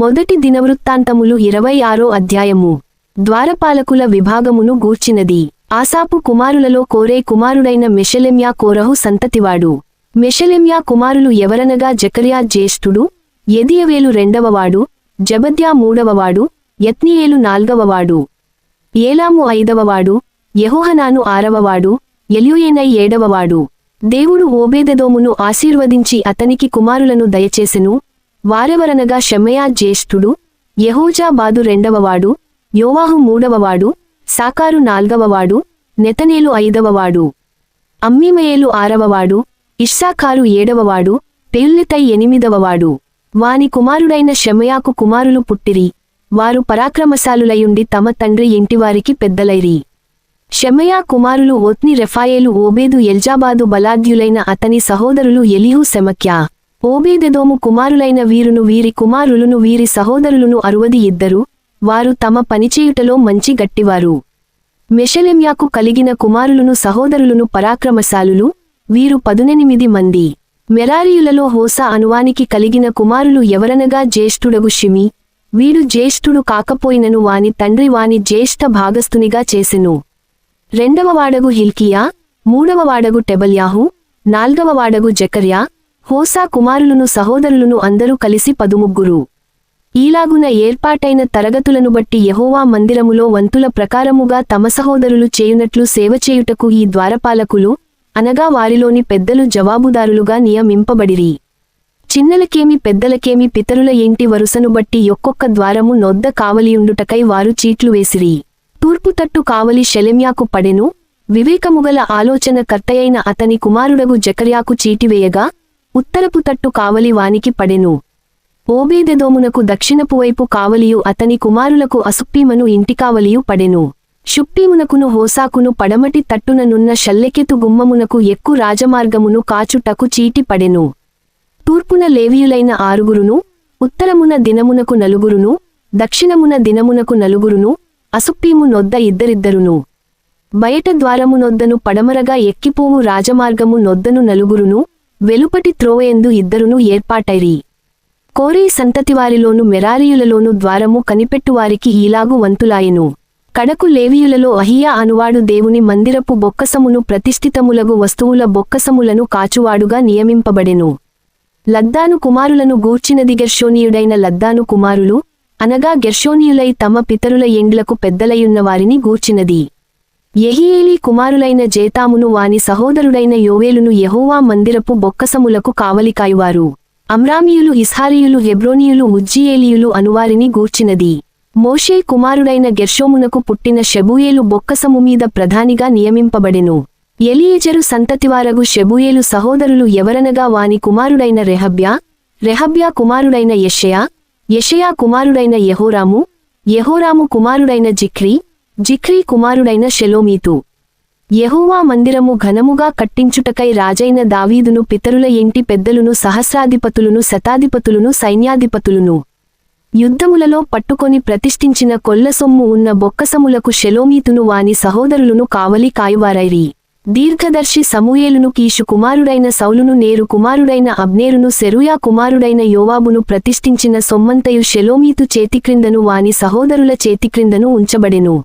మొదటి దినవృత్తాంతములు ఇరవై ఆరో అధ్యాయము. ద్వారపాలకుల విభాగమును గూర్చినది. ఆసాపు కుమారులలో కోరే కుమారుడైన మెషలెమ్యా కోరహు సంతతివాడు. మెషలెమ్యా కుమారులు ఎవరనగా జకర్యా జ్యేష్ఠుడు ఎదియవేలు రెండవవాడు జబద్యా మూడవవాడు యత్నియేలు నాల్గవవాడు. ఏలాము ఐదవవాడు యహోహనాను ఆరవవాడు ఎల్యుయేనై ఏడవవాడు. దేవుడు ఓబేదెదోమును ఆశీర్వదించి అతనికి కుమారులను దయచేసెను వారెవరనగా షెమయా జ్యేష్ఠుడు యహోజాబాదు రెండవవాడు యోవాహు మూడవవాడు సాకారు నాల్గవవాడు నెతనేలు ఐదవవాడు అమ్మీమయేలు ఆరవవాడు ఇష్సాకారు ఏడవవాడు పెయుల్లితై ఎనిమిదవవాడు. వాని కుమారుడైన షెమయాకు కుమారులు పుట్టిరి. వారు పరాక్రమశాలులయుండి తమ తండ్రి ఇంటివారికి పెద్దలైరి. షెమయా కుమారులు ఒత్ని రెఫాయేలు ఓబేదు ఎల్జాబాదు బలాద్యులైన అతని సహోదరులు ఎలిహు సెమక్యా. ఓబేదెదోము కుమారులైన వీరును వీరి కుమారులును వీరి సహోదరులను అరువది ఇద్దరు వారు తమ పనిచేయుటలో మంచి గట్టివారు. మెషలెమ్యాకు కలిగిన కుమారులును సహోదరులను పరాక్రమశాలులు వీరు పదునెనిమిది మంది. మెరారియులలో హోసా అనువానికి కలిగిన కుమారులు ఎవరనగా జ్యేష్ఠుడగు షిమి వీడు జ్యేష్ఠుడు కాకపోయినను వాని తండ్రి వాని జ్యేష్ఠ భాగస్థునిగా చేసెను. రెండవ వాడగు హిల్కియా మూడవ వాడగు టెబల్యాహు నాల్గవ వాడగు జకర్యా హోసా కుమారులను సహోదరులను అందరూ కలిసి పదుముగ్గురు. ఈలాగున ఏర్పాటైన తరగతులను బట్టి యహోవా మందిరములో వంతుల ప్రకారముగా తమ సహోదరులు చేయునట్లు సేవ చేయుటకు ఈ ద్వారపాలకులు అనగా వారిలోని పెద్దలు జవాబుదారులుగా నియమింపబడిరి. చిన్నలకేమి పెద్దలకేమి పితరుల ఇంటి వరుసను బట్టి ఒక్కొక్క ద్వారము నొద్ద కావలియుండుటకై వారు చీట్లు వేసిరి. తూర్పు తట్టు కావలి షెలెమ్యాకు పడెను వివేకముగల ఆలోచన కర్తయైన అతని కుమారుడగు జకర్యాకు చీటివేయగా ఉత్తరపు తట్టు కావలి వానికి పడెను. ఓబేదెదోమునకు దక్షిణపు వైపు కావలియు అతని కుమారులకు అసుప్పీమను ఇంటికావలియు పడెను. షుప్పీమునకును హోసాకును పడమటి తట్టుననున్న షల్లెకెతు గుమ్మమునకు ఎక్కు రాజమార్గమును కాచుటకు చీటి పడెను. తూర్పున లేవియులైన ఆరుగురును ఉత్తరమున దినమునకు నలుగురును దక్షిణమున దినమునకు నలుగురును అసుప్పీము నొద్ద ఇద్దరిద్దరును. బయట ద్వారమునొద్దను పడమరగా ఎక్కిపోవు రాజమార్గము నొద్దను నలుగురును వెలుపటి త్రోవయందు ఇద్దరును ఏర్పాటైరి. కోరే సంతతివారిలోను మెరారియులలోను ద్వారము కనిపెట్టువారికి ఈలాగు వంతులాయెను. కడకు లేవియులలో అహియా అనువాడు దేవుని మందిరపు బొక్కసమును ప్రతిష్ఠితములగు వస్తువుల బొక్కసములను కాచువాడుగా నియమింపబడెను. లద్దాను కుమారులను గూర్చినది గెర్షోనీయుడైన లద్దాను కుమారులు అనగా గెర్షోనీయులై తమ పితరుల ఎండ్లకు పెద్దలయున్న వారిని గూర్చినది. ఎలియేలి కుమారులైన జేతామును వాని సహోదరుడైన యోవేలును యహోవా మందిరపు బొక్కసములకు కావలికాయువారు. అమ్రామియులు ఇస్హారియులు హెబ్రోనియులు ఉజ్జియేలియులు అనువారిని గూర్చినది. మోషే కుమారుడైన గెర్షోమునకు పుట్టిన షెబూయేలు బొక్కసము మీద ప్రధానిగా నియమింపబడెను. ఎలియేజరు సంతతివారగు షెబూయేలు సహోదరులు ఎవరనగా వాని కుమారుడైన రెహబ్యా రెహబ్యా కుమారుడైన యషయా యషయా కుమారుడైన యహోరాము యహోరాము కుమారుడైన జిఖ్రీ జిఖ్రీ కుమారుడైన షెలోమీతు. యహోవా మందిరము ఘనముగా కట్టించుటకై రాజైన దావీదును పితరుల ఇంటి పెద్దలును సహస్రాధిపతులను శతాధిపతులును సైన్యాధిపతులును. యుద్ధములలో పట్టుకొని ప్రతిష్ఠించిన కొల్లసొమ్ము ఉన్న బొక్కసములకు షెలోమీతును వాని సహోదరులను కావలి కాయువారైరి. దీర్ఘదర్శి సమూయేలును కీషు కుమారుడైన సౌలును నేరు కుమారుడైన అబ్నేరును సెరుయా కుమారుడైన యోవాబును ప్రతిష్ఠించిన సొమ్మంతయు షెలోమీతు చేతిక్రిందను వాని సహోదరుల చేతిక్రిందను ఉంచబడెను.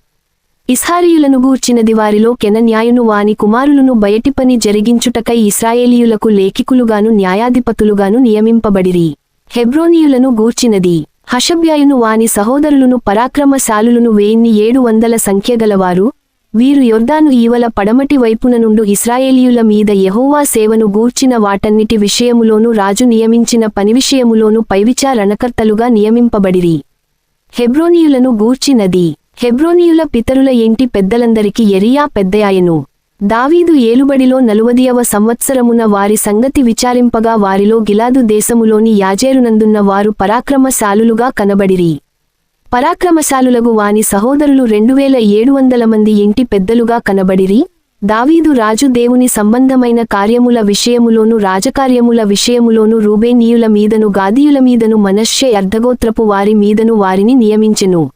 ఇస్హారీయులను గూర్చినది వారిలో కెనన్యాయును వాని కుమారులను బయటి పని జరిగించుటకై ఇస్రాయేలీయులకు లేఖికులుగాను న్యాయాధిపతులుగాను నియమింపబడిరి. హెబ్రోనీయులను గూర్చినది. హషబ్యాయును వాని సహోదరులను పరాక్రమశాలులను వేయిన్ని ఏడు వందల సంఖ్యగలవారు వీరు యొర్దాను ఈవల పడమటి వైపున నుండు ఇస్రాయేలీయుల మీద యహోవా సేవను గూర్చిన వాటన్నిటి విషయములోనూ రాజు నియమించిన పని విషయములోను పైవిచారణకర్తలుగా నియమింపబడిరి. హెబ్రోనీయులను గూర్చినది. హెబ్రోనియుల పితరుల ఇంటి పెద్దలందరికీ ఎరియా పెద్దయాయెను. దావీదు ఏలుబడిలో నలువదియవ సంవత్సరమున వారి సంగతి విచారింపగా వారిలో గిలాదు దేశములోని యాజేరునందున్న వారు పరాక్రమశాలులుగా కనబడిరి. పరాక్రమశాలులగు వాని సహోదరులు రెండువేల ఏడు వందల మంది ఇంటి పెద్దలుగా కనబడిరి. దావీదు రాజు దేవుని సంబంధమైన కార్యముల విషయములోను రాజకార్యముల విషయములోను రూబేనీయుల మీదను గాదీయుల మీదను మనశ్శే అర్ధగోత్రపు వారి మీదను వారిని నియమించెను.